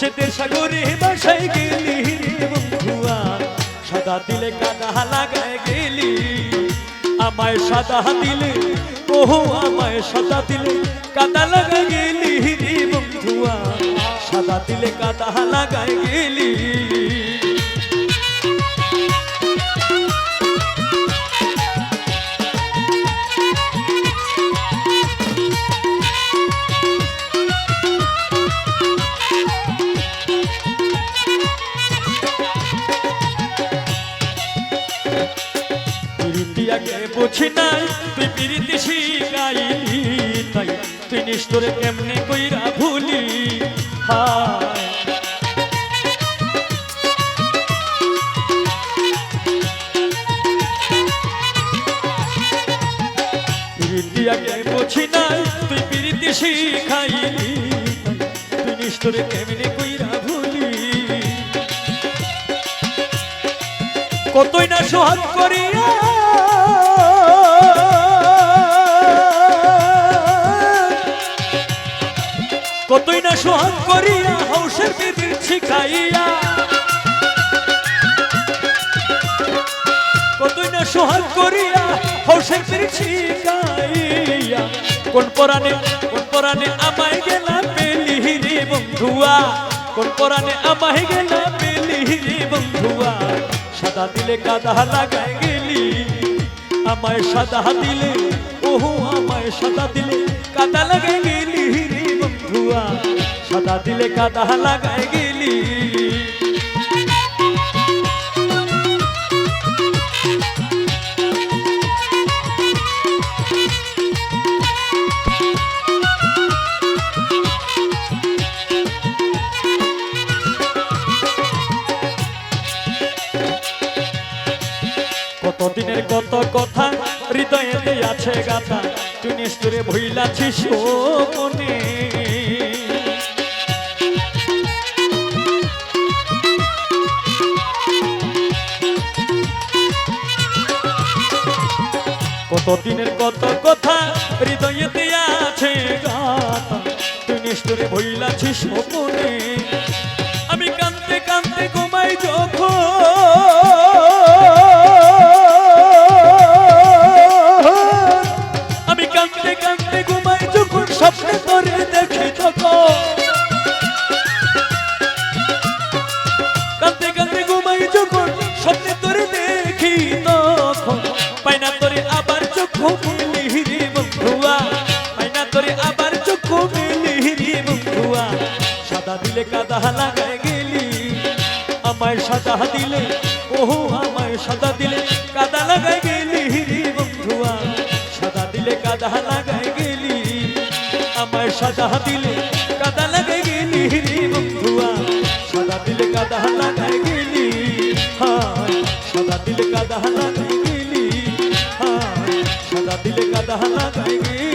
দুঃখের সাগরে বাসায় গেলি বন্ধুয়া সাদা দিলে কাদা লাগায় গেলি। আমায় সাদা দিলে ওহো, আমায় সাদা দিলে কাদা লাগায় গেলি রে বন্ধুয়া, সাদা দিলে কাদা লাগায় গেলি। প্রীতিয়াকে বুঝি নাই তুই প্রীতি শিখাইলি তাই। তুই নিষ্ঠুরে কেমনে কইরা ভুলি? হায়। প্রীতিয়াকে বুঝি নাই তুই প্রীতি শিখাইলি তুই নিষ্ঠুরে কেমনে কইরা ভুলি? কতই না সোহাগ করিয়া। কতই না সোহাগ করিয়া হৌসের বিদির শিখাইয়া কতই না সোহাগ করিয়া হৌসের বিদির শিখাইয়া কোন পরাণে কোন পরাণে আমায় গেলা পেলি রে বন্ধুয়া? কোন পরাণে আমায় গেলা পেলি রে বন্ধুয়া? সাদা দিলে কাদা লাগায় গেলি। আমায় সাদা দিলে, ওহো, আমায় সাদা দিলে কাদা লাগায় গেলি রে বন্ধুয়া। সাদা দিলে কাদা লাগায় গেলি। কতদিনের কত কথা হৃদয়েতে আছে গাথা তুই নিষ্ঠুরে ভইলাছিস মনে। কতদিনের কত কথা হৃদয়েতে সাদা দিলে কাদা লাগায় গেলি। আমায় সাদা দিলে, ওহো, আমায় সাদা দিলে কাদা লাগায় গেলি বন্ধুয়া। সাদা দিলে কাদা লাগায় গেলি, আমায় সাদা দিলে কাদা লাগায় গেলি বন্ধুয়া। সাদা দিলে কাদা লাগায় গেলি, হায়। সাদা দিলে কাদা লাগায় গেলি, হায়। সাদা দিলে কাদা লাগায় গেলি।